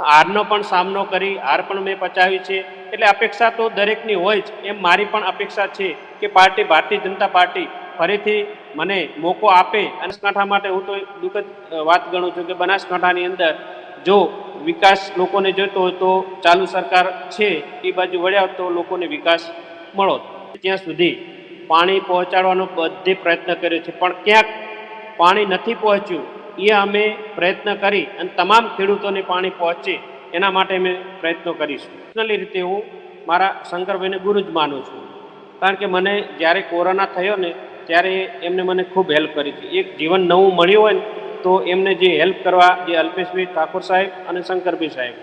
હારનો પણ સામનો કરી, હાર પણ મેં પચાવી છે. એટલે અપેક્ષા તો દરેકની હોય જ, એમ મારી પણ અપેક્ષા છે કે પાર્ટી, ભારતીય જનતા પાર્ટી ફરીથી મને મોકો આપે. બનાસકાંઠા માટે હું તો દુઃખદ વાત ગણું છું કે બનાસકાંઠાની અંદર જો વિકાસ લોકોને જોઈતો હોય તો ચાલુ સરકાર છે એ બાજુ વળ્યા તો લોકોને વિકાસ મળો. ત્યાં સુધી પાણી પહોંચાડવાનો બધે પ્રયત્ન કર્યો છે. પણ ક્યાંક પાણી નથી પહોંચ્યું એ અમે પ્રયત્ન કરી અને તમામ ખેડૂતોને પાણી પહોંચે એના માટે અમે પ્રયત્નો કરીશું. પર્સનલી રીતે હું મારા શંકરભાઈને ગુરુ જ માનું છું. કારણ કે મને જ્યારે કોરોના થયો ને, ત્યારે એમને મને ખૂબ હેલ્પ કરી હતી એક જીવન નવું મળ્યું હોય ને, તો એમને જે હેલ્પ કરવા જે અલ્પેશભાઈ ઠાકોર સાહેબ અને શંકરભાઈ સાહેબ,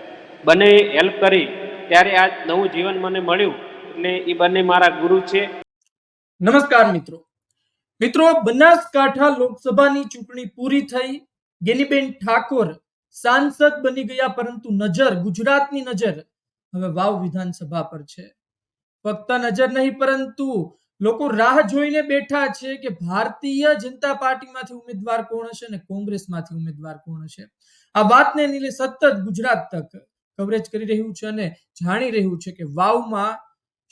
બંને હેલ્પ કરી ત્યારે આ નવું જીવન મને મળ્યું. એટલે એ બંને મારા ગુરુ છે. નમસ્કાર મિત્રો. મિત્રો, બનાસકાંઠા લોકસભાની ચૂંટણી પૂરી થઈ. ગેનીબેન ઠાકોર સાંસદ બની ગયા, પરંતુ નજર, ગુજરાતની નજર હવે વાવ વિધાનસભા પર છે. ફક્ત નજર નહીં, પરંતુ લોકો રાહ જોઈને બેઠા છે કે ભારતીય જનતા પાર્ટીમાંથી ઉમેદવાર કોણ હશે અને કોંગ્રેસમાંથી ઉમેદવાર કોણ હશે. આ વાતને લીધે સતત ગુજરાત તક કવરેજ કરી રહ્યું છે અને જાણી રહ્યું છે કે વાવમાં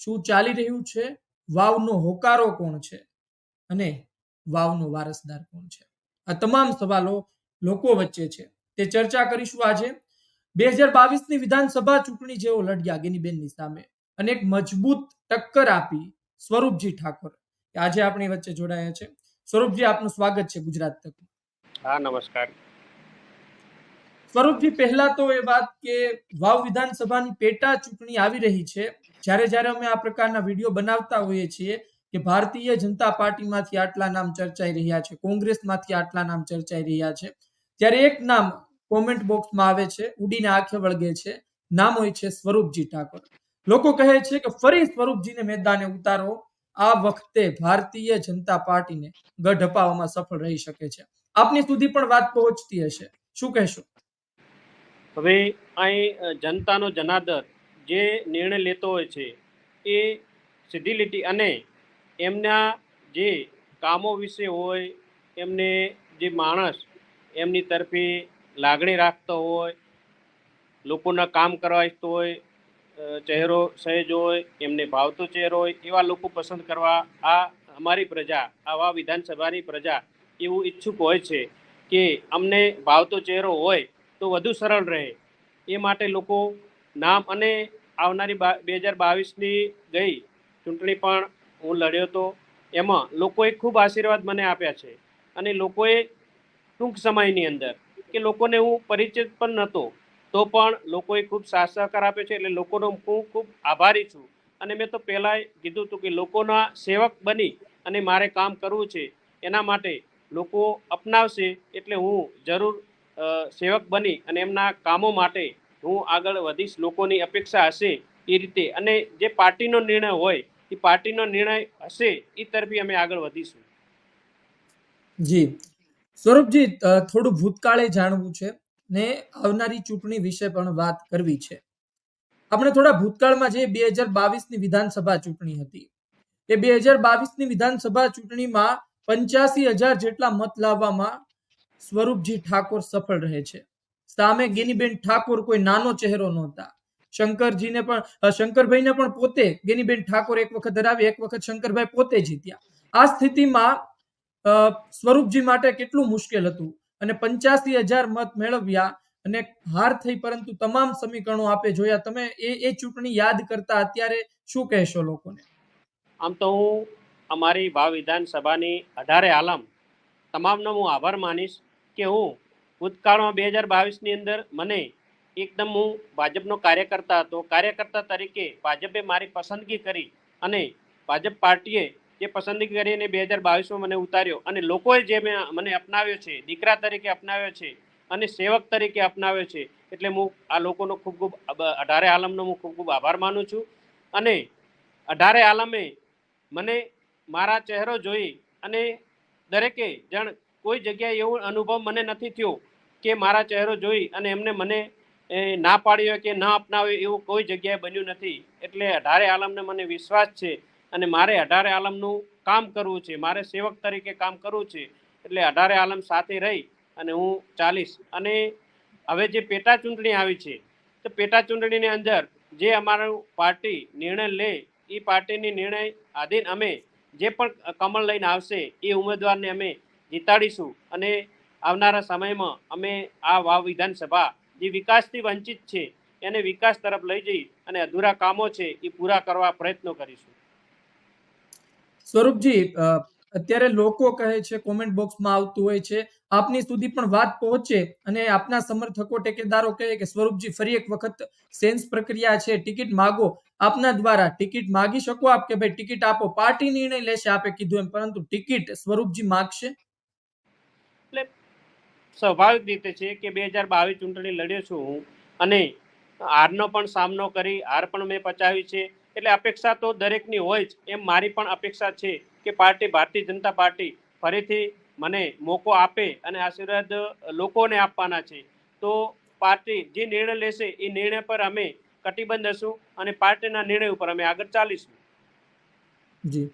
શું ચાલી રહ્યું છે, વાવનો હોકારો કોણ છે અને વાવનો વારસદાર કોણ છે. આ તમામ સવાલો લોકો વચ્ચે છે. તે ચર્ચા કરીશું આજે. બે હજાર બાવીસની વિધાનસભા ચૂંટણી જેઓ લડ્યા ગેનીબેનની સામે. અને એક મજબૂત ટક્કર આપી સ્વરૂપજી ઠાકોર આજે આપણી વચ્ચે જોડાયા છે. સ્વરૂપજી આપનું સ્વાગત છે ગુજરાત તક. હા નમસ્કાર. સ્વરૂપજી પહેલા તો એ વાત કે વાવ વિધાનસભાની પેટા ચૂંટણી આવી રહી છે. જ્યારે જ્યારે અમે આ પ્રકારના વીડિયો બનાવતા હોઈએ છીએ કે ભારતીય જનતા પાર્ટીમાંથી આટલા નામ ચર્ચાઈ રહ્યા છે, કોંગ્રેસમાંથી આટલા નામ ચર્ચાઈ રહ્યા છે. ત્યારે એક નામ કોમેન્ટ બોક્સમાં આવે છે, ઉડીને આંખે વળગે છે. નામ હોય છે સ્વરૂપજી ઠાકોર. લોકો કહે છે કે ફરી સ્વરૂપજીને મેદાને ઉતારો. આ વખતે ભારતીય જનતા પાર્ટીને ગઢ અપાવવામાં સફળ રહી શકે છે. આપની સુધી પણ વાત પહોંચતી હશે. શું કહેશો? હવે અહીં જનતાનો જનાદર જે નિર્ણય લેતો હોય છે, એ સીધી અને એમના જે કામો વિશે હોય, એમને જે માણસ એમની તરફે લાગણી રાખતો હોય, લોકોના કામ કરવા ઈચ્છતો હોય ચહેરો સહેજ હોય, એમને ભાવતો ચહેરો હોય, એવા લોકો પસંદ કરવા આ અમારી પ્રજા, આવા વિધાનસભાની પ્રજા એવું ઈચ્છુક હોય છે કે અમને ભાવતો ચહેરો હોય તો વધુ સરળ રહે. એ માટે લોકો નામ અને આવનારી બા હજાર બાવીસની ગઈ ચૂંટણી પણ હું લડ્યો હતો એમાં લોકોએ ખૂબ આશીર્વાદ મને આપ્યા છે. અને લોકોએ ટૂંક સમયની અંદર કે લોકોને હું પરિચિત પણ નહોતો, તો પણ લોકોએ ખૂબ સાથ સહકાર આપ્યો છે એટલે લોકોનો હું ખૂબ આભારી છું. અને મેં તો પહેલાં કીધું હતું કે લોકોના સેવક બની અને મારે કામ કરવું છે, એના માટે લોકો અપનાવશે એટલે હું જરૂર સેવક બની અને એમના કામો માટે હું આગળ વધીશ, લોકોની અપેક્ષા હશે એ રીતે. અને જે પાર્ટીનો નિર્ણય હોય એ પાર્ટીનો નિર્ણય હશે, એ તરફી અમે આગળ વધીશું. જી. સ્વરૂપજી થોડું ભૂતકાળે જાણવું છે ને આવનારી ચૂંટણી વિશે પણ વાત કરવી છે. આપણે થોડા ભૂતકાળમાં જે બે હજાર બાવીસની વિધાનસભા ચૂંટણી હતી, એ બે હજાર બાવીસની વિધાનસભા ચૂંટણીમાં પંચ્યાસી હજાર જેટલા મત લાવવામાં સ્વરૂપજી ઠાકોર સફળ રહે છે. સામે ગેનીબેન ઠાકોર કોઈ નાનો ચહેરો નહોતા. શંકરજીને પણ શંકરભાઈને પણ પોતે, ગેનીબેન ઠાકોર એક વખત હરાવી એક વખત શંકરભાઈ પોતે જીત્યા. આ સ્થિતિમાં સ્વરૂપજી માટે કેટલું મુશ્કેલ હતું? અને પંચ્યાસી હજાર મત મેળવ્યા અને હાર થઈ પરંતુ તમામ સમીકરણો આપે જોયા. તમે એ એ ચૂંટણી યાદ કરતા અત્યારે શું કહેશો લોકોને? આમ તો હું અમારી ભાવ વિધાનસભાની અઢારે આલમ તમામનો હું આભાર માનીશ કે હું ભૂતકાળમાં બે હજાર બાવીસની અંદર મને એકદમ હું ભાજપનો કાર્યકર્તા હતો. કાર્યકર્તા તરીકે ભાજપે મારી પસંદગી કરી અને ભાજપ પાર્ટીએ જે પસંદગી કરીને બે હજાર બાવીસમાં મને ઉતાર્યો અને લોકોએ જે મેં મને અપનાવ્યો છે, દીકરા તરીકે અપનાવ્યો છે અને સેવક તરીકે અપનાવ્યો છે, એટલે હું આ લોકોનો ખૂબ ખૂબ અઢારે આલમનો હું ખૂબ ખૂબ આભાર માનું છું. અને અઢારે આલમે મને મારા ચહેરો જોઈ અને દરેકે જણ કોઈ જગ્યાએ એવો અનુભવ મને નથી થયો કે મારા ચહેરો જોઈ અને એમને મને એ, ના પાડ્યો કે ન અપનાવ્યો એવું કોઈ જગ્યાએ બન્યું નથી. એટલે અઢારે આલમને મને વિશ્વાસ છે અને મારે અઢારે આલમનું કામ કરવું છે. મારે સેવક તરીકે કામ કરવું છે. એટલે અઢારે આલમ સાથે રહી અને હું ચાલીશ અને હવે જે પેટા ચૂંટણી આવી છે તો પેટા ચૂંટણીની અંદર જે અમારું પાર્ટી નિર્ણય લે એ પાર્ટીની નિર્ણય આધીન અમે જે પણ કમળ લઈને આવશે એ ઉમેદવારને અમે જીતાડીશું. અને આવનારા સમયમાં અમે આ વાવ વિધાનસભા જે વિકાસથી વંચિત છે. એને વિકાસ તરફ લઈ જઈ અને અધૂરા કામો છે એ પૂરા કરવા પ્રયત્નો કરીશું. સ્વરૂપજી અત્યારે લોકો કહે છે કોમેન્ટ બોક્સમાં આવતું હોય છે. આપની સુધી પણ વાત પહોંચે અને આપના સમર્થકો, ટેકેદારો કહે કે, સ્વરૂપજી, ફરી એક વખત સેન્સ પ્રક્રિયા છે, ટિકિટ માગો. આપના દ્વારા ટિકિટ માગી શકો આપ કે ભાઈ ટિકિટ આપો? પાર્ટી નિર્ણય લેશે આપે કીધું એમ, પરંતુ ટિકિટ સ્વરૂપજી માગશે? સ્વાભાવિક રીતે છે કે બે હજાર બાવીસ ચૂંટણી લડ્યો છું હું. અને હારનો પણ સામનો કરી, હાર પણ મેં પચાવી છે. એટલે અપેક્ષા તો દરેકની હોય જ, એમ મારી પણ અપેક્ષા છે કે પાર્ટી, ભારતીય જનતા પાર્ટી ફરીથી મને મોકો આપે અને આશીર્વાદ લોકોને આપવાના છે. તો પાર્ટી જે નિર્ણય લેશે, એ નિર્ણય પર અમે કટિબદ્ધ હશું અને પાર્ટીના નિર્ણય ઉપર અમે આગળ ચાલીશું. જી.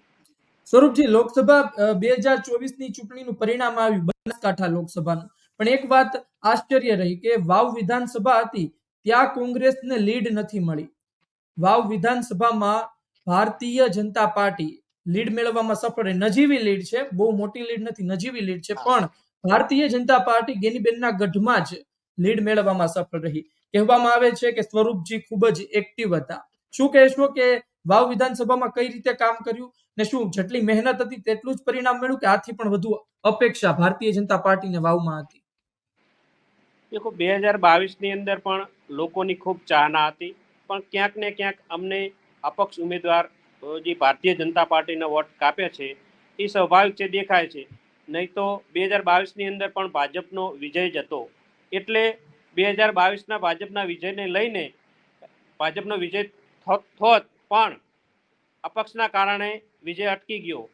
સ્વરૂપજી, લોકસભા બે હજાર ચોવીસની ચૂંટણીનું પરિણામ આવ્યું. બનાસકાંઠા લોકસભાનું. પણ એક વાત આશ્ચર્ય રહી કે વાવ વિધાનસભા હતી, ત્યાં કોંગ્રેસને લીડ નથી મળી. વાવ વિધાનસભામાં ભારતીય જનતા પાર્ટી લીડ મેળવવામાં સફળ નજીવી લીડ છે, બહુ મોટી લીડ નથી, નજીવી લીડ છે, પણ ભારતીય જનતા પાર્ટી ગેનીબેનના ગઢમાં જ લીડ મેળવવામાં સફળ રહી. કહેવામાં આવે છે કે સ્વરૂપજી ખૂબ જ એક્ટિવ હતા. શું કહેશો કે વાવ વિધાનસભામાં કઈ રીતે કામ કર્યું ને શું જેટલી મહેનત હતી તેટલું જ પરિણામ મળ્યું કે આથી પણ વધુ અપેક્ષા ભારતીય જનતા પાર્ટીને વાવમાં હતી? દેખો બે હજાર બાવીસની અંદર પણ લોકોની ખૂબ ચાહના હતી. પણ ક્યાંક ને ક્યાંક અમને અપક્ષ ઉમેદવાર જે ભારતીય જનતા પાર્ટીનો વોટ કાપ્યા છે, એ સ્વાભાવિક છે, દેખાય છે. નહીં તો બે હજાર બાવીસની અંદર પણ ભાજપનો વિજય જ હતો. એટલે બે હજાર બાવીસના ભાજપના વિજયને લઈને, ભાજપનો વિજય થોત, પણ અપક્ષના કારણે વિજય અટકી ગયો.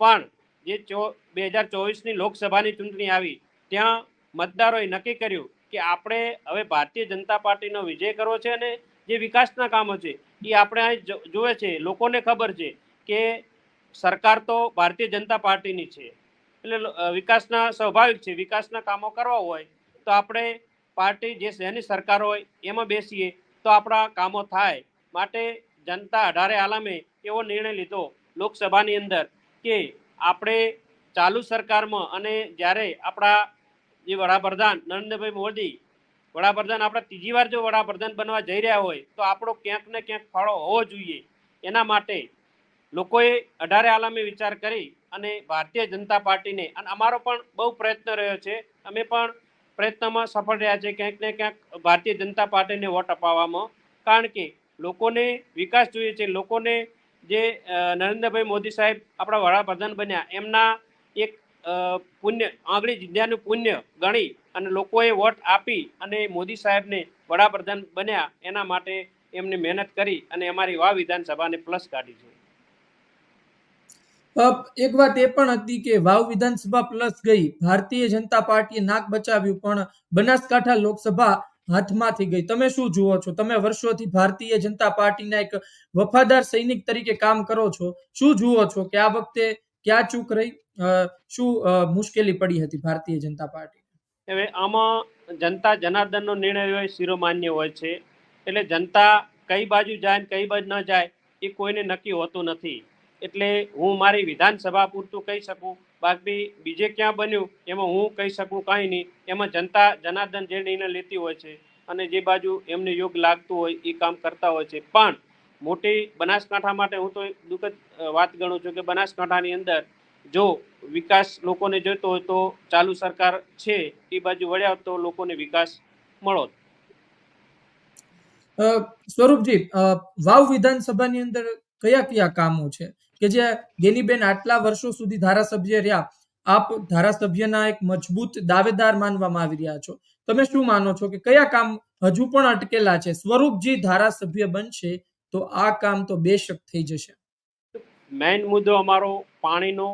પણ જે ચો, બે હજાર ચોવીસની લોકસભાની ચૂંટણી આવી, ત્યાં મતદારોએ નક્કી કર્યું કે આપણે હવે ભારતીય જનતા પાર્ટીનો વિજય કરવો છે અને જે વિકાસના કામો છે, એ આપણે અહીં જોવે છે, લોકોને ખબર છે કે સરકાર તો ભારતીય જનતા પાર્ટીની છે. એટલે વિકાસના સ્વાભાવિક છે, વિકાસના કામો કરવા હોય તો આપણે પાર્ટી જે જેની સરકાર હોય, એમાં બેસીએ તો આપણા કામો થાય. માટે જનતા અઢારે આલમે એવો નિર્ણય લીધો લોકસભાની અંદર કે આપણે ચાલુ સરકારમાં અને જ્યારે આપણા જે વડાપ્રધાન નરેન્દ્રભાઈ મોદી વડાપ્રધાન આપણા ત્રીજી વાર જો વડાપ્રધાન બનવા જઈ રહ્યા હોય, તો આપણો ક્યાંક ને ક્યાંક ફાળો હોવો જોઈએ. એના માટે લોકોએ અઢારે આલમે વિચાર કરી અને ભારતીય જનતા પાર્ટીને, અને અમારો પણ બહુ પ્રયત્ન રહ્યો છે. અમે પણ પ્રયત્નમાં સફળ રહ્યા છે ક્યાંક ને ક્યાંક ભારતીય જનતા પાર્ટીને વોટ અપાવવામાં. કારણ કે લોકોને વિકાસ જોઈએ છે. લોકોને જે નરેન્દ્રભાઈ મોદી સાહેબ આપણા વડાપ્રધાન બન્યા, એમના પુણ્ય, આંગળી વિદ્યાનું પુણ્ય ગણી અને લોકોએ વોટ આપી અને મોદી સાહેબને વડાપ્રધાન બન્યા, એના માટે એમને મહેનત કરી અને અમારી વાવ વિધાનસભાને પ્લસ કાઢી છે. એક વાત એ પણ હતી કે વાવ વિધાનસભા પ્લસ ગઈ. ભારતીય જનતા પાર્ટીએ નાક બચાવ્યું, પણ બનાસકાંઠા લોકસભા હાથમાંથી ગઈ. તમે શું જુઓ છો? તમે વર્ષોથી ભારતીય જનતા પાર્ટીના એક વફાદાર સૈનિક તરીકે કામ કરો છો. શું જુઓ છો? કે આ વખતે ક્યાં ચૂક રહી? શું મુશ્કેલી પડી હતી ભારતીય જનતા પાર્ટી? હવે આમાં જનતા જનાર્દનનો નિર્ણય હોય, શિરોમાન્ય હોય છે. એટલે જનતા કઈ બાજુ જાય ને કઈ બાજુ ન જાય, એ કોઈને નક્કી હોતું નથી. એટલે હું મારી વિધાનસભા પૂરતું કહી શકું. બાકી બીજે ક્યાં બન્યું, એમાં હું કહી શકું કાંઈ નહીં. એમાં જનતા જનાર્દન જે નિર્ણય લેતી હોય છે અને જે બાજુ એમને યોગ લાગતું હોય, એ કામ કરતા હોય છે. પણ મોટી બનાસકાંઠા માટે હું તો દુઃખદ વાત ગણું છું કે બનાસકાંઠાની અંદર જો વિકાસ લોકોને જોઈતો હોય તો ચાલુ સરકાર છે એ બાજુ વળ્યા તો લોકોને વિકાસ મળો સ્વરૂપજી વાવ વિધાનસભાની અંદર કયા કયા કામો છે? કે જે ગેનીબેન આટલા વર્ષો સુધી ધારાસભ્ય રહ્યા આપ ધારાસભ્યના એક મજબૂત દાવેદાર માનવામાં આવી રહ્યા છો. તમે શું માનો છો કે કયા કામ હજુ પણ અટકેલા છે? સ્વરૂપજી ધારાસભ્ય બનશે તો આ કામ તો બેશક થઈ જશે. મેઇન મુદ્દો અમારો પાણીનો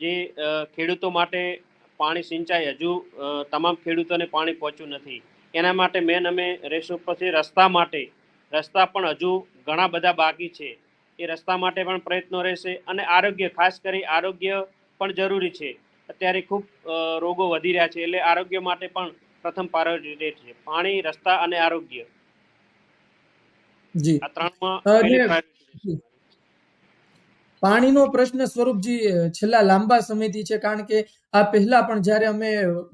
જે ખેડૂતો માટે પાણી સિંચાઈ હજુ તમામ ખેડૂતોને પાણી પહોંચ્યું નથી. એના માટે મેન અમે રહેશું પછી રસ્તા માટે રસ્તા પણ હજુ ઘણા બધા બાકી છે. એ રસ્તા માટે પણ પ્રયત્નો રહેશે અને આરોગ્ય ખાસ કરી આરોગ્ય પણ જરૂરી છે. અત્યારે ખૂબ રોગો વધી રહ્યા છે એટલે આરોગ્ય માટે પણ પ્રથમ પ્રાયોરિટી છે. પાણી રસ્તા અને આરોગ્ય. આ ત્રણમાં અ, ને- પહેલી priority રહેશે. પાણીનો પ્રશ્ન સ્વરૂપજી છેલ્લા લાંબા સમયથી છે, કારણ કે આ પહેલા પણ જ્યારે અમે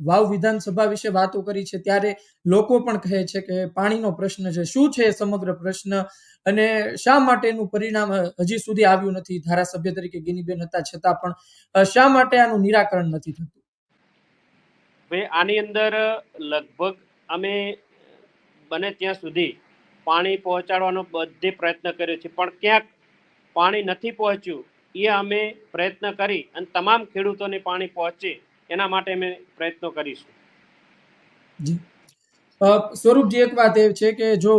વાવ વિધાનસભા વિશે વાતો કરી છે, ત્યારે લોકો પણ કહે છે કે પાણીનો પ્રશ્ન છે. શું છે સમગ્ર પ્રશ્ન? અને શા માટેનું પરિણામ હજી સુધી આવ્યું નથી? ધારાસભ્ય તરીકે ગિનીબેન હતા, છતાં પણ શા માટે આનું નિરાકરણ નથી થતું? હવે આની અંદર લગભગ અમે બને ત્યાં સુધી પાણી પહોંચાડવાનો બધે પ્રયત્ન કર્યો છે. પણ ક્યાંક પાણી નથી પહોંચ્યું, એ અમે પ્રયત્ન કરી અને તમામ ખેડૂતોને પાણી પહોંચે, એના માટે અમે પ્રયત્નો કરીશું. સ્વરૂપજી, એક વાત એ છે કે જો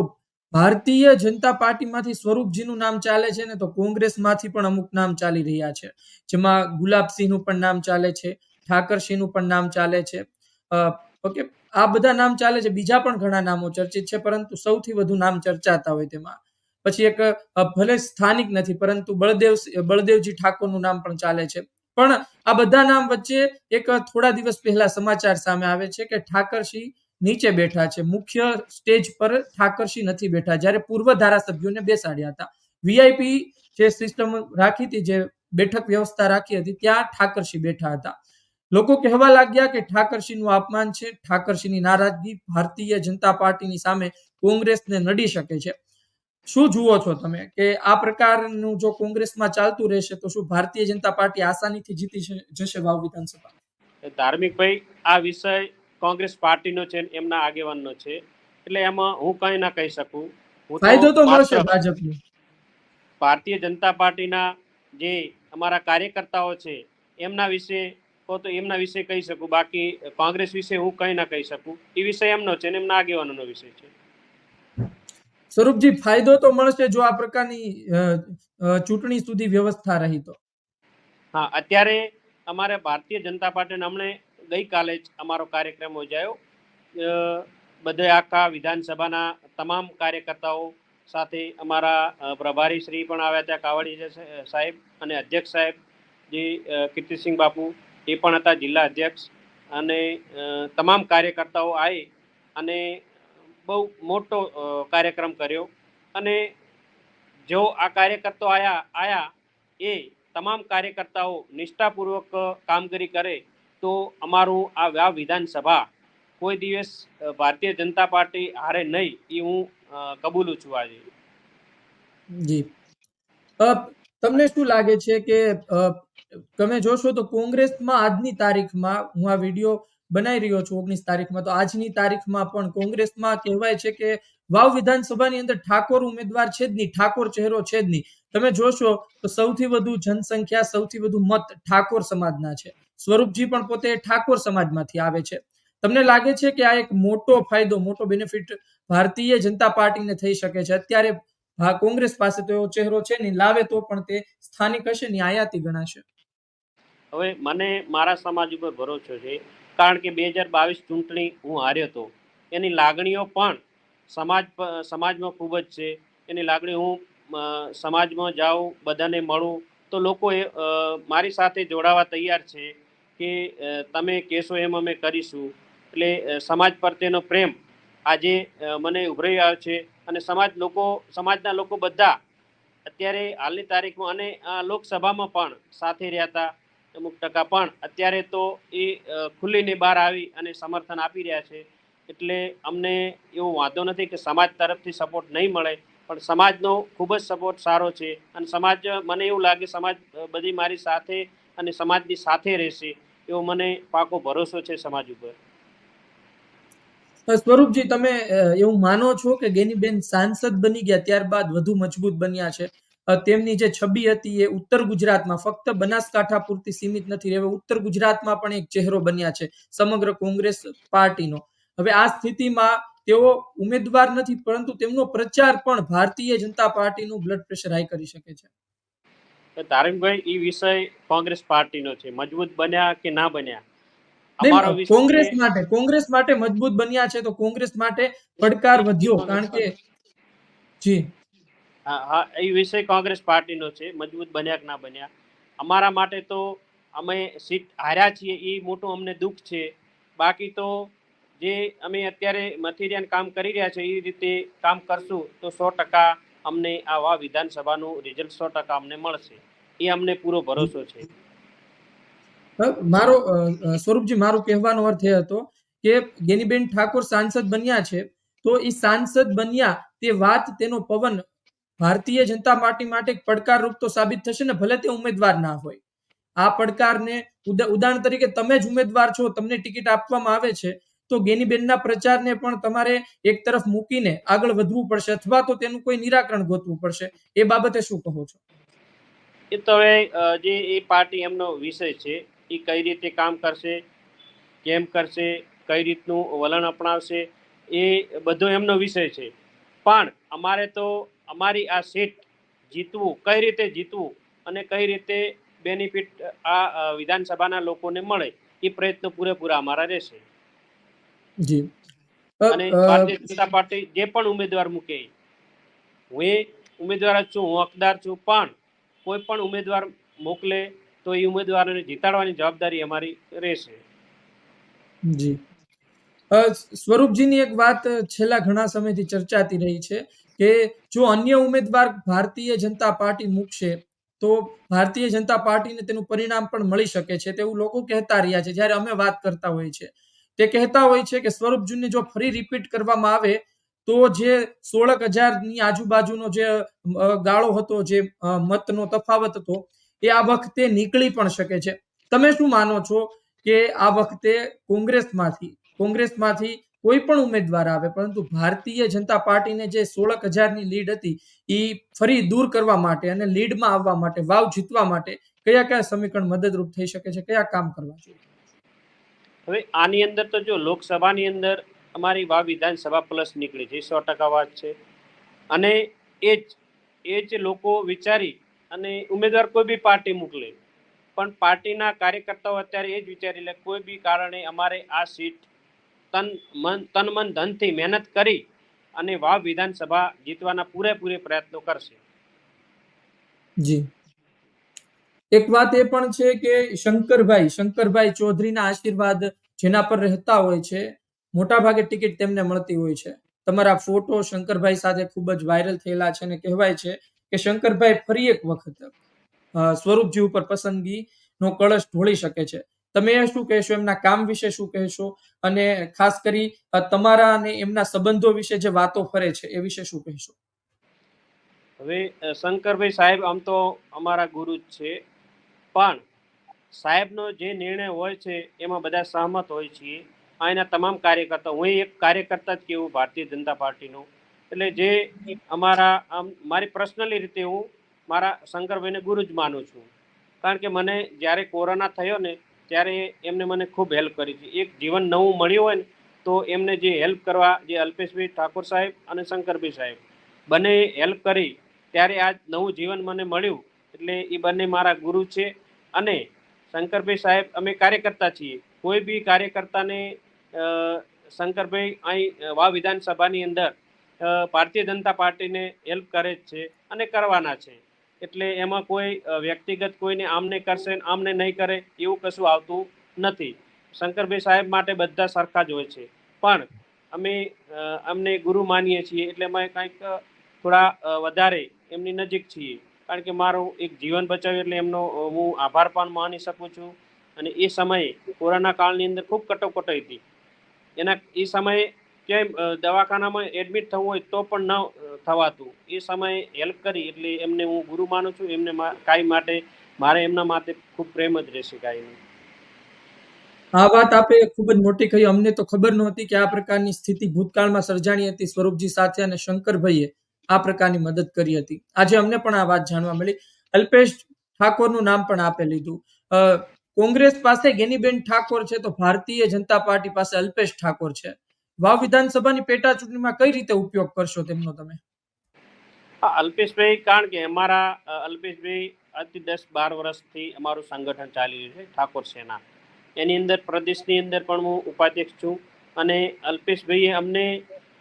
ભારતીય જનતા પાર્ટીમાંથી સ્વરૂપજીનું નામ ચાલે છે ને, તો કોંગ્રેસમાંથી પણ અમુક નામ ચાલી રહ્યા છે. જેમાં ગુલાબસિંહનું પણ નામ ચાલે છે, ઠાકરસિંહનું પણ નામ ચાલે છે. ઓકે, આ બધા નામ ચાલે છે. બીજા પણ ઘણા નામો ચર્ચિત છે, પરંતુ સૌથી વધુ નામ ચર્ચાતા હોય તેમાં પછી એક ભલે સ્થાનિક નથી, પરંતુ બળદેવ બળદેવજી ઠાકોરનું નામ પણ ચાલે છે. પણ આ બધા નામ વચ્ચે એક થોડા દિવસ પહેલા સમાચાર સામે આવે છે કે ઠાકરસિંહ નીચે બેઠા છે. મુખ્ય સ્ટેજ પર ઠાકરસિંહ નથી બેઠા. જ્યારે પૂર્વ ધારાસભ્યોને બેસાડ્યા હતા. વીઆઈપી જે સિસ્ટમ રાખી હતી, જે બેઠક વ્યવસ્થા રાખી હતી, ત્યાં ઠાકરસિંહ બેઠા હતા. લોકો કહેવા લાગ્યા કે ઠાકરસિંહનું અપમાન છે. ઠાકરસિંહની નારાજગી ભારતીય જનતા પાર્ટીની સામે કોંગ્રેસને નડી શકે છે. શું જુઓ છો તમે કે આ પ્રકારનું જો કોંગ્રેસમાં ચાલતું રહેશે તો શું ભારતીય જનતા પાર્ટી આસાનીથી જીતી જશે વાવ વિધાનસભા? ધાર્મિકભાઈ આ વિષય કોંગ્રેસ પાર્ટીનો છે એમના આગેવાનનો છે. એટલે એમાં હું કંઈ ના કહી શકું. ફાયદો તો મળશે ભાજપને. ભારતીય જનતા પાર્ટીના જે અમારા કાર્યકર્તાઓ છે એમના વિશે કહો તો એમના વિશે કહી શકું. બાકી કોંગ્રેસ વિશે હું કંઈ ના કહી શકું. એ વિષય એમનો છે ને એમના આગેવાનોનો વિષય છે. સ્વરૂપજી, ફાયદો તો મળશે જો આ પ્રકારની ચૂંટણી સુધી વ્યવસ્થા રહી તો. હા, અત્યારે અમારે ભારતીય જનતા પાર્ટીને હમણે ગઈકાલે જ અમારો કાર્યક્રમ યોજાયો. બધે આખા વિધાનસભાના તમામ કાર્યકર્તાઓ સાથે અમારા પ્રભારી શ્રી પણ આવ્યા હતા કાવડી સાહેબ અને અધ્યક્ષ સાહેબ, જે કીર્તિસિંહ બાપુ, એ પણ હતા, જિલ્લા અધ્યક્ષ અને તમામ કાર્યકર્તાઓ આવી અને બહુ મોટો કાર્યક્રમ કર્યો. અને જો આ કાર્યકર્તાઓ આયા આયા, એ તમામ કાર્યકર્તાઓ નિષ્ઠાપૂર્વક કામગીરી કરે, તો અમારું આ વિધાનસભા કોઈ દિવસ ભારતીય જનતા પાર્ટી હારે નહીં, એ હું કબૂલું છું આજે. જી. તમને શું લાગે છે કે તમે જોશો તો કોંગ્રેસમાં આજની તારીખમાં હું આ વીડિયો બનાવી રહ્યો છું ઓગણીસ તારીખમાં. તો આજની તારીખમાં પણ કોંગ્રેસમાં કહેવાય છે કે વાવ વિધાનસભાની અંદર ઠાકોર ઉમેદવાર છે જ નહીં, ઠાકોર ચહેરો છે જ નહીં. તમે જોશો તો સૌથી વધુ જનસંખ્યા, સૌથી વધુ મત ઠાકોર સમાજના છે. સ્વરૂપજી પણ પોતે ઠાકોર સમાજમાંથી આવે છે. તમને લાગે છે કે આ એક મોટો ફાયદો, મોટો બેનિફિટ ભારતીય જનતા પાર્ટીને થઈ શકે છે? અત્યારે કોંગ્રેસ પાસે તો એવો ચહેરો છે નહીં, લાવે તો પણ તે સ્થાનિક હશે ને આયાતી ગણાશે. હવે મને મારા સમાજ ઉપર ભરોસો છે. કારણ કે બે હજાર બાવીસ ચૂંટણી હું હાર્યો હતો. એની લાગણીઓ પણ સમાજ સમાજમાં ખૂબ જ છે. એની લાગણી હું સમાજમાં જાઉં, બધાને મળું, તો લોકો એ મારી સાથે જોડાવા તૈયાર છે કે તમે કહેશો એમ અમે કરીશું. એટલે સમાજ પ્રત્યેનો પ્રેમ આજે મને ઉભરાઈ આવ્યો છે અને સમાજ લોકો, સમાજના લોકો બધા અત્યારે હાલની તારીખમાં અને લોકસભામાં પણ સાથે રહ્યા હતા. અમુક ટકા પણ. અત્યારે તો એ ખુલ્લીને બહાર આવી અને સમર્થન આપી રહ્યા છે. એટલે અમને એવો વાંધો નથી કે સમાજ તરફથી સપોર્ટ નહીં મળે. પણ સમાજનો ખૂબ જ સપોર્ટ સારો છે. અને સમાજ, મને એવું લાગે સમાજ બધી મારી સાથે અને સમાજની સાથે રહેશે. એવો મને પાકો ભરોસો છે સમાજ ઉપર. સ્વરૂપજી, તમે એવું માનો છો કે ગેનીબેન સાંસદ બની ગયા ત્યારબાદ વધુ મજબૂત બન્યા છે? તેમની જે છબી હતી એ ઉત્તર ગુજરાતમાં ફક્ત બનાસકાંઠા પૂરતી સીમિત નથી હવે ઉત્તર ગુજરાતમાં પણ એક ચહેરો બન્યા છે સમગ્ર કોંગ્રેસ પાર્ટીનો. હવે આ સ્થિતિમાં તેઓ ઉમેદવાર નથી પરંતુ તેમનો પ્રચાર પણ ભારતીય જનતા પાર્ટીનું બ્લડ પ્રેશર હાઈ કરી શકે છે. તારીમભાઈ એ વિષય કોંગ્રેસ પાર્ટીનો છે. મજબૂત બન્યા કે ના બન્યા? કોંગ્રેસ માટે કોંગ્રેસ માટે મજબૂત બન્યા છે તો કોંગ્રેસ માટે પડકાર વધ્યો કારણ કે જી. હા એ વિષય કોંગ્રેસ પાર્ટીનો છે, મજબૂત બન્યા કે ના બન્યા. અમારા માટે તો અમે સીટ હાર્યા છીએ એ મોટું અમને દુઃખ છે. બાકી તો જે અમે અત્યારે મથિરિયન કામ કરી રહ્યા છે એ રીતે કામ કરશું તો સો ટકા અમને આવા વિધાનસભાનું રિઝલ્ટ સો ટકા અમને મળશે. એ અમને પૂરો ભરોસો છે. મારો સ્વરૂપજી, મારો કહેવાનો અર્થ એ હતો કે ગેનીબેન ઠાકોર સાંસદ બન્યા છે, તો એ સાંસદ બન્યા તે વાત તેનો પવન ભારતીય જનતા પાર્ટી માટે એક પડકારરૂપ તો સાબિત થશે ને ભલે તે ઉમેદવાર ના હોય. આ પડકારને ઉદાહરણ તરીકે તમે જ ઉમેદવાર છો, તમને ટિકિટ આપવામાં આવે છે, તો ગેનીબેનના પ્રચારને પણ તમારે એક તરફ મૂકીને આગળ વધવું પડશે અથવા તો તેનું કોઈ નિરાકરણ ગોતવું પડશે. એ બાબતે શું કહો છો? એ તો જે એ પાર્ટી એમનો વિષય છે, એ કઈ રીતે કામ કરશે, કેમ કરશે, કઈ રીતનું વલણ અપનાવશે, એ બધો એમનો વિષય છે. પણ અમારે તો અમારી આ સીટ જીતવું કઈ રીતે જીતવું અને કઈ રીતે બેનિફિટ આ વિધાનસભાના લોકોને મળે એ પ્રયત્ન પૂરેપૂરા અમારા રહેશે. જી. અને ભારતીય જનતા પાર્ટી જે પણ ઉમેદવાર મૂકે હું એ ઉમેદવાર જ છું હું હકદાર છું પણ કોઈ પણ ઉમેદવાર મોકલે તો એ ઉમેદવારોને જીતાડવાની જવાબદારી અમારી રહેશે. જી. સ્વરૂપજીની એક વાત છેલ્લા ઘણા સમયથી ચર્ચાતી રહી છે કે જો અન્ય ઉમેદવાર ભારતીય જનતા પાર્ટી મૂકશે, તો ભારતીય જનતા પાર્ટીને તેનું પરિણામ પણ મળી શકે છે તેવું લોકો કહેતા રહ્યા છે. જ્યારે અમે વાત કરતા હોઈએ છીએ, તે કહેતા હોય છે કે સ્વરૂપજીને જો ફરી રિપીટ કરવામાં આવે, તો જે સોળક હજારની આજુબાજુનો જે ગાળો હતો, જે મતનો તફાવત હતો, એ આ વખતે નીકળી પણ શકે છે. તમે શું માનો છો કે આ વખતે કોંગ્રેસમાંથી કોંગ્રેસમાંથી કોઈ પણ ઉમેદવાર આવે, પરંતુ ભારતીય જનતા પાર્ટીને જે સોળક હજારની લીડ હતી એ ફરી દૂર કરવા માટે અને લીડમાં આવવા માટે, વાવ જીતવા માટે કયા કયા સમીકરણ મદદરૂપ થઈ શકે છે, કયા કામ કરવા જોઈએ? હવે આની અંદર તો જો લોકસભાની અંદર અમારી વાવ વિધાનસભા પ્લસ નીકળી છે સો ટકા વાત છે. અને એ જ એ જ લોકો વિચારી અને ઉમેદવાર કોઈ બી પાર્ટી મોકલે, પણ પાર્ટીના કાર્યકર્તાઓ અત્યારે એ જ વિચારી લે કોઈ બી કારણે અમારે આ સીટ તન મન તન મન, ધનથી મહેનત કરી અને વાવ વિધાનસભા જીતવાના પૂરેપૂરે પ્રયત્નો કરશે. જી. એક વાત એ પણ છે કે શંકરભાઈ શંકરભાઈ ચૌધરીના આશીર્વાદ જેના પર રહેતા હોય છે મોટા ભાગે ટિકિટ તેમને મળતી હોય છે. તમારા ફોટો શંકરભાઈ સાથે ખૂબ જ વાયરલ થયેલા છે અને કહેવાય છે કે શંકરભાઈ ફરી એક વખત સ્વરૂપજી ઉપર પસંદગીનો કળશ ઢોળી શકે છે. તમે શું કહેશો, એમના કામ વિશે શું કહેશો? અને ખાસ કરી તમારા અને એમના સંબંધો વિશે જે વાતો ફરે છે, એ વિશે શું કહેશો? હવે શંકરભાઈ સાહેબ આમ તો અમારા ગુરુ જ છે. પણ સાહેબનો જે નિર્ણય હોય છે, એમાં બધા સહમત હોય છીએ. અહીંના તમામ કાર્યકર્તા, હું એક કાર્યકર્તા જ કેવું, ભારતીય જનતા પાર્ટીનો. એટલે જે અમારા, આમ, મારી પર્સનલી રીતે હું મારા શંકરભાઈને ગુરુ જ માનું છું. કારણ કે મને જ્યારે કોરોના થયો ને ત્યારે એમને મને ખૂબ હેલ્પ કરી છે. એક જીવન નવું મળ્યું હોય ને, તો એમને જે હેલ્પ કરવા, જે અલ્પેશભાઈ ઠાકોર સાહેબ અને શંકરભાઈ સાહેબ, બંને હેલ્પ કરી ત્યારે આ નવું જીવન મને મળ્યું. એટલે એ બંને મારા ગુરુ છે અને શંકરભાઈ સાહેબ અમે કાર્યકર્તા છીએ. કોઈ બી કાર્યકર્તાને શંકરભાઈ અહીં વા વિધાનસભાની અંદર ભારતીય જનતા પાર્ટીને હેલ્પ કરે જ છે અને કરવાના છે. એટલે એમાં કોઈ વ્યક્તિગત કોઈને આમને કરશે આમને નહીં કરે એવું કશું આવતું નથી. શંકરભાઈ સાહેબ માટે બધા સરખા જ હોય છે. પણ અમે અમને ગુરુ માનીએ છીએ એટલે અમે કંઈક થોડા વધારે એમની નજીક છીએ. કારણ કે મારું એક જીવન બચાવ્યું એટલે એમનો હું આભાર પણ માની શકું છું. અને એ સમયે કોરોના કાળની અંદર ખૂબ કટોકટી હતી. એના, એ સમયે ક્યાંય દવાખાનામાં એડમિટ થવું હોય તો પણ ન થવાતું. એ સમયે હેલ્પ કરી, એટલે એમને હું ગુરુ માનું છું, એમને કાંઈ માટે મારે એમના માટે ખૂબ પ્રેમ જ રહેશે કાંઈ આ વાત આપે ખૂબ જ મોટી કહી. અમને તો ખબર નહોતી કે આ પ્રકારની સ્થિતિ ભૂતકાળમાં સર્જાણી હતી. સ્વરૂપજી સાથે અને શંકરભાઈએ આ પ્રકારની મદદ કરી હતી. આજે અમને પણ આ વાત જાણવા મળી. અલ્પેશ ઠાકોરનું નામ પણ આપે લીધું. કોંગ્રેસ પાસે ગેનીબેન ઠાકોર છે તો ભારતીય જનતા પાર્ટી પાસે અલ્પેશ ઠાકોર છે. વાવ વિધાનસભાની પેટા ચૂંટણીમાં કઈ રીતે ઉપયોગ કરશો તેમનો તમે? અલ્પેશભાઈ, કારણ કે અમારા અલ્પેશભાઈ આજથી દસ બાર વર્ષથી અમારું સંગઠન ચાલી રહ્યું છે, ઠાકોર સેના. એની અંદર, પ્રદેશની અંદર પણ હું ઉપાધ્યક્ષ છું અને અલ્પેશભાઈએ અમને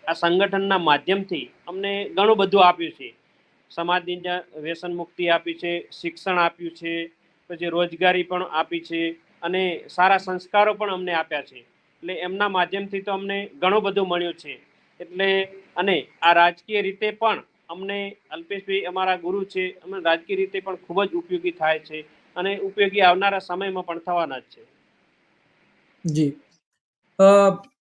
આ સંગઠનના માધ્યમથી અમને ઘણું બધું આપ્યું છે. સમાજની વ્યસન મુક્તિ આપી છે, શિક્ષણ આપ્યું છે, પછી રોજગારી પણ આપી છે અને સારા સંસ્કારો પણ અમને આપ્યા છે. એટલે એમના માધ્યમથી તો અમને ઘણું બધું મળ્યું છે. એટલે અને આ રાજકીય રીતે પણ અમને અલ્પેશભાઈ અમારા ગુરુ છે, અમને રાજકીય રીતે પણ ખૂબ જ ઉપયોગી થાય છે અને ઉપયોગી આવનારા સમયમાં પણ થવાના જ છે. જી.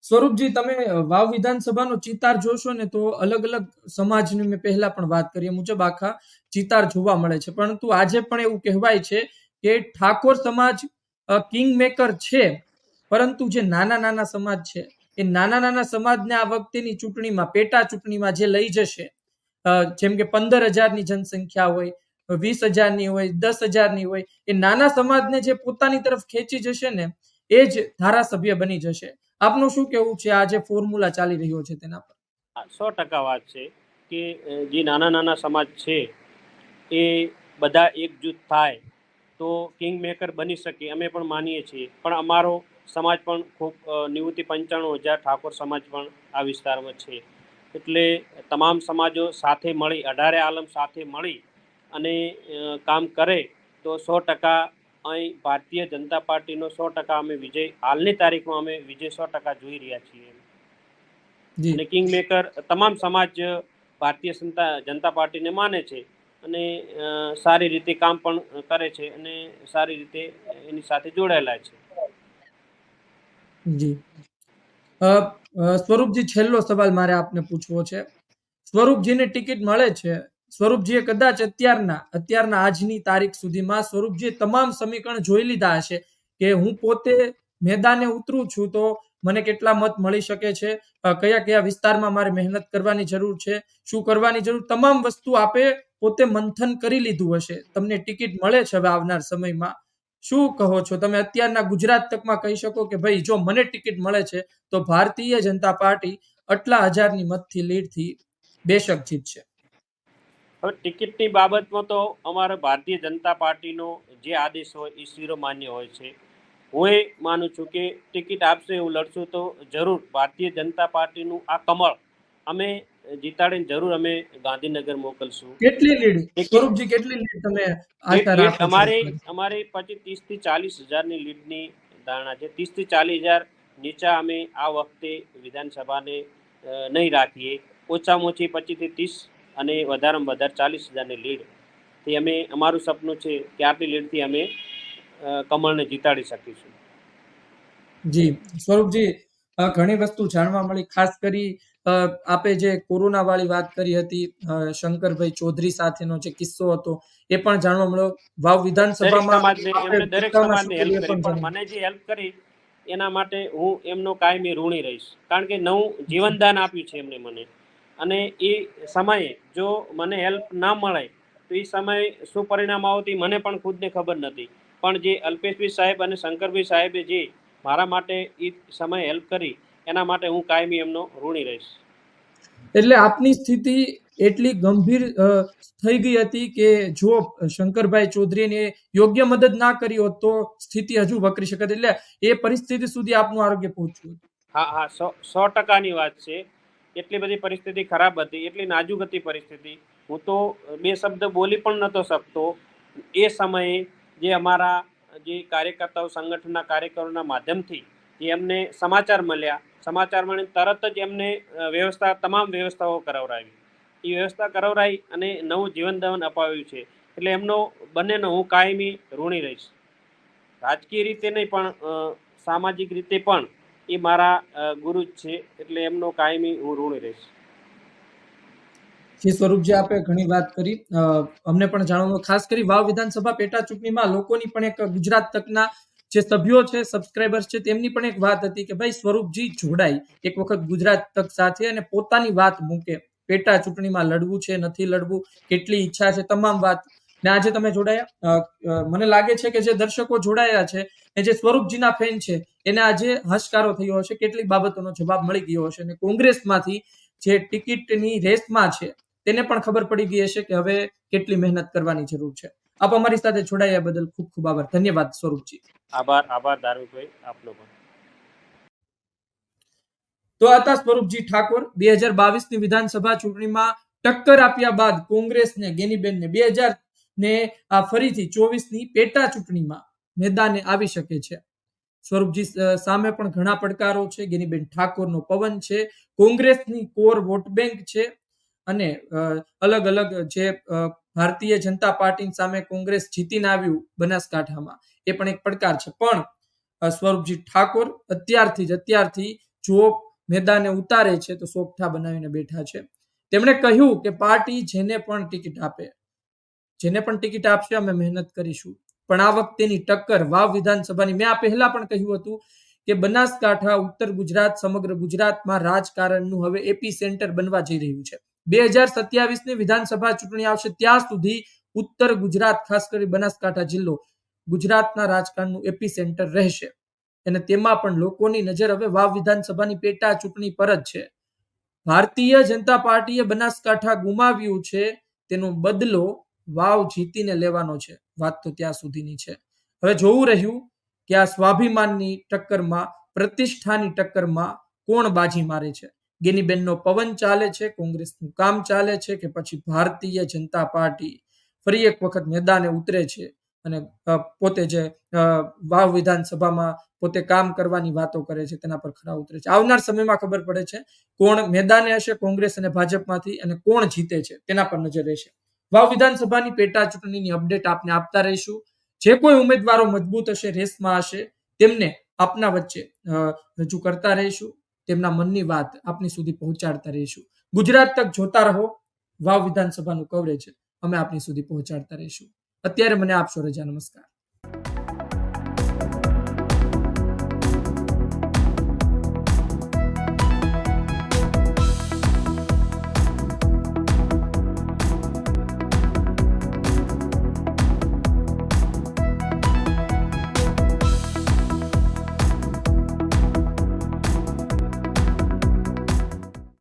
સ્વરૂપજી, તમે વાવ વિધાનસભાનો ચિતાર જોશો ને તો અલગ અલગ સમાજની મેં પહેલા પણ વાત કરી મુજબ આખા ચિતાર જોવા મળે છે. પરંતુ આજે પણ એવું કહેવાય છે કે ઠાકોર સમાજ કિંગ મેકર છે. પરંતુ જે નાના નાના સમાજ છે, એ નાના નાના સમાજને આ વખતેની ચૂંટણીમાં, પેટા ચૂંટણીમાં જે લઈ જશે જેમ કે પંદર હજારની જનસંખ્યા હોય, વીસ હજારની હોય, દસ હજારની હોય, એ નાના સમાજને જે પોતાની તરફ ખેંચી જશે ને, એ જ ધારાસભ્ય બની જશે. આપનું શું કેવું છે? આ જે ફોર્મ્યુલા ચાલી રહ્યો છે તેના પર. સો ટકા વાત છે કે જે નાના નાના સમાજ છે, એ બધા એકજૂથ થાય તો કિંગ મેકર બની શકે, અમે પણ માનીએ છીએ. પણ અમારો સમાજ પણ ખૂબ નિવૃત્તિ પંચાણું હજાર ઠાકોર સમાજ પણ આ વિસ્તારમાં છે. એટલે તમામ સમાજો સાથે મળી અઢારે આલમ સાથે મળી અને કામ કરે તો સો ટકા અહીં ભારતીય જનતા પાર્ટીનો સો ટકા અમે વિજય હાલની તારીખમાં અમે વિજય સો ટકા જોઈ રહ્યા છીએ. અને કિંગ મેકર તમામ સમાજ ભારતીય જનતા જનતા પાર્ટીને માને છે અને સારી રીતે કામ પણ કરે છે અને સારી રીતે એની સાથે જોડાયેલા છે. જી. સ્વરૂપજી, છેલ્લો સવાલ મારે આપને પૂછવો છે. સ્વરૂપજીને ટિકિટ મળે છે. સ્વરૂપજીએ કદાચ અત્યારના અત્યારના આજની તારીખ સુધીમાં સ્વરૂપજીએ તમામ સમીકરણ જોઈ લીધા હશે કે હું પોતે મેદાને ઉતરું છું તો મને કેટલા મત મળી શકે છે? કયા કયા વિસ્તારમાં મારે મહેનત કરવાની જરૂર છે? શું કરવાની જરૂર? તમામ વસ્તુ આપે પોતે મંથન કરી લીધું હશે. તમને ટિકિટ મળે છે હવે આવનાર સમયમાં. શું કહો છો? તમે અત્યારના ગુજરાત તકમાં કહી શકો કે ભાઈ, જો મને ટિકિટ મળે છે, તો ભારતીય જનતા પાર્ટી આટલા હજારની મતથી લીડથી બેશક જીતશે. હવે ટિકિટની બાબતમાં તો અમારે ભારતીય જનતા પાર્ટીનો જે આદેશ હોય, એ શિરોમાન્ય હોય છે. હું એ માનું છું કે ટિકિટ આપશે એવું લડશું તો જરૂર ભારતીય જનતા પાર્ટીનું આ કમળ અમે જીતાડીને જરૂર અમે ગાંધીનગર મોકલશું. કેટલી લીડ? સ્વરૂપજી કેટલી લીડ તમે અમારે? અમારી પછી ત્રીસથી ચાલીસ હજારની લીડની ધારણા છે. ત્રીસથી ચાલીસ હજાર નીચા અમે આ વખતે વિધાનસભાને નહીં રાખીએ. ઓછામાં ઓછી પચીસથી ત્રીસ અને વધારેમાં વધારે ચાલીસ હજારની લીડથી અમે અમારું સપનું છે કે આટલી લીડથી અમે કમળને જીતાડી શકીશું. જી. સ્વરૂપજી ઘણી વસ્તુ જાણવા મળી ખાસ કરી આપે જે કોરોના વાળી વાત કરી હતી શંકરભાઈ ચૌધરી સાથેનો જે કિસ્સો હતો એ પણ જાણવા મળ્યો. વાવ વિધાનસભામાં મને જે હેલ્પ કરી એના માટે હું એમનો કાયમી ઋણી રહીશ. કારણ કે નવું જીવનદાન આપ્યું છે એમને મને. અને એ સમયે જો મને હેલ્પ ના મળે તો એ સમયે શું પરિણામ આવતી મને પણ ખુદને ખબર નથી. પણ જે અલ્પેશભાઈ સાહેબ અને શંકરભાઈ સાહેબે જે મારા માટે એ સમયે હેલ્પ કરી એના માટે હું કાયમી એમનો ઋણી રહીશ. એટલે આપની સ્થિતિ એટલી ગંભીર થઈ ગઈ હતી કે જો શંકરભાઈ ચૌધરીને યોગ્ય મદદ ના કરી હોત તો સ્થિતિ હજુ વકરી શકત. એટલે એ પરિસ્થિતિ સુધી આપનું આરોગ્ય પહોંચ્યું. હા હા સો સો ટકાની વાત છે. એટલી બધી પરિસ્થિતિ ખરાબ હતી એટલી નાજુક હતી પરિસ્થિતિ. હું તો બે શબ્દ બોલી પણ નહોતો શકતો. એ સમયે જે અમારા જે કાર્યકર્તાઓ સંગઠનના કાર્યકરોના માધ્યમથી એમને સમાચાર મળ્યા. સમાચાર મળી તરત જ એમને વ્યવસ્થા, તમામ વ્યવસ્થાઓ કરાવરાવી. એ વ્યવસ્થા કરાવરાઈ અને નવું જીવનદાન અપાવ્યું છે. એટલે એમનો, બંનેનો હું કાયમી ઋણી રહીશ. રાજકીય રીતે નહીં પણ સામાજિક રીતે પણ એ મારા ગુરુ જ છે. એટલે એમનો કાયમી હું ઋણી રહીશ. જે સ્વરૂપજી આપે ઘણી વાત કરી. અમને પણ જાણવાનું ખાસ કરી. વાવ વિધાનસભા પેટા ચૂંટણીમાં લોકોની પણ એક ગુજરાત તકના જે સભ્યો છે સબસ્ક્રાઇબર્સ છે, તેમની પણ એક વાત હતી કે ભાઈ સ્વરૂપજી જોડાય એક વખત ગુજરાત તક સાથે અને પોતાની વાત મૂકે. પેટા ચૂંટણીમાં લડવું છે, નથી લડવું, કેટલી ઈચ્છા છે, તમામ વાત. ને આજે તમે જોડાયા. મને લાગે છે કે જે દર્શકો જોડાયા છે એ જે સ્વરૂપજીના ફેન છે, એને આજે હશકારો થયો હશે કેટલીક બાબતોનો જવાબ મળી ગયો હશે. અને કોંગ્રેસમાંથી જે ટિકિટની રેસમાં છે, તેને પણ ખબર પડી ગઈ હશે કે હવે કેટલી મહેનત કરવાની જરૂર છે. આપ અમારી સાથે જોડાયા બદલ ખૂબ ખૂબ આભાર. ધન્યવાદ સ્વરૂપજી. આભાર આભાર ધાર્મિકભાઈ આપનો પણ તો હતા સ્વરૂપજી ઠાકોર બે હજાર બાવીસની વિધાનસભા ચૂંટણીમાં ટક્કર આપ્યા બાદ કોંગ્રેસને ગેનીબેનને બે હજાર ને આ ફરીથી ચોવીસની પેટા ચૂંટણીમાં મેદાને આવી શકે છે. સ્વરૂપજી સામે પણ ઘણા પડકારો છે. ગેનીબેન ઠાકોરનો પવન છે. કોંગ્રેસની કોર વોટ બેંક છે. અને અલગ અલગ જે ભારતીય જનતા પાર્ટી સામે કોંગ્રેસ જીતીને આવ્યું બનાસકાંઠામાં. એ પણ એક પડકાર છે. પણ સ્વરૂપજી ઠાકોર અત્યારથી જ, અત્યારથી જો મેદાને ઉતારે છે, તો સોગઠા બનાવીને બેઠા છે. તેમણે કહ્યું કે પાર્ટી જેને પણ ટિકિટ આપે, જેને પણ ટિકિટ આપશે, અમે મહેનત કરીશું. પણ આ વખતેની ટક્કર વાવ વિધાનસભાની, મેં આ પહેલા પણ કહ્યું હતું કે બનાસકાંઠા, ઉત્તર ગુજરાત, સમગ્ર ગુજરાતમાં રાજકારણનું હવે એપી સેન્ટર બનવા જઈ રહ્યું છે. બે હજાર સત્યાવીસની વિધાનસભા ચૂંટણી આવશે ત્યાં સુધી ઉત્તર ગુજરાત, ખાસ કરી બનાસકાંઠા જિલ્લો, ગુજરાતના રાજકારણનું એપી સેન્ટર રહેશે. અને તેમાં પણ લોકોની નજર હવે વાવ વિધાનસભાની પેટા ચૂંટણી પર જ છે. ભારતીય જનતા પાર્ટીએ બનાસકાંઠા ગુમાવ્યું છે, તેનો બદલો વાવ જીતીને લેવાનો છે. વાત તો ત્યાં સુધીની છે. હવે જોવું રહ્યું કે આ સ્વાભિમાનની ટક્કરમાં, પ્રતિષ્ઠાની ટક્કરમાં કોણ બાજી મારે છે. ગેનીબેનનો પવન ચાલે છે, કોંગ્રેસનું કામ ચાલે છે કે પછી ભારતીય જનતા પાર્ટી ફરી એક વખત મેદાને ઉતરે છે અને પોતે જે વાવ વિધાનસભામાં પોતે કામ કરવાની વાતો કરે છે તેના પર ખરા ઉતરે છે. આવનાર સમયમાં ખબર પડે છે કોણ મેદાને હશે કોંગ્રેસ અને ભાજપમાંથી અને કોણ જીતે છે તેના પર નજર રહેશે. વાવ વિધાનસભાની પેટા ચૂંટણીની અપડેટ આપને આપતા રહીશું. જે કોઈ ઉમેદવારો મજબૂત હશે, રેસમાં હશે, તેમને આપના વચ્ચે રજૂ કરતા રહીશું. તેમના મનની વાત આપની સુધી પહોંચાડતા રહીશું. ગુજરાત તક જોતા રહો. વાવ વિધાનસભાનું કવરેજ અમે આપની સુધી પહોંચાડતા રહીશું. અત્યારે મને આપશો રજા. નમસ્કાર.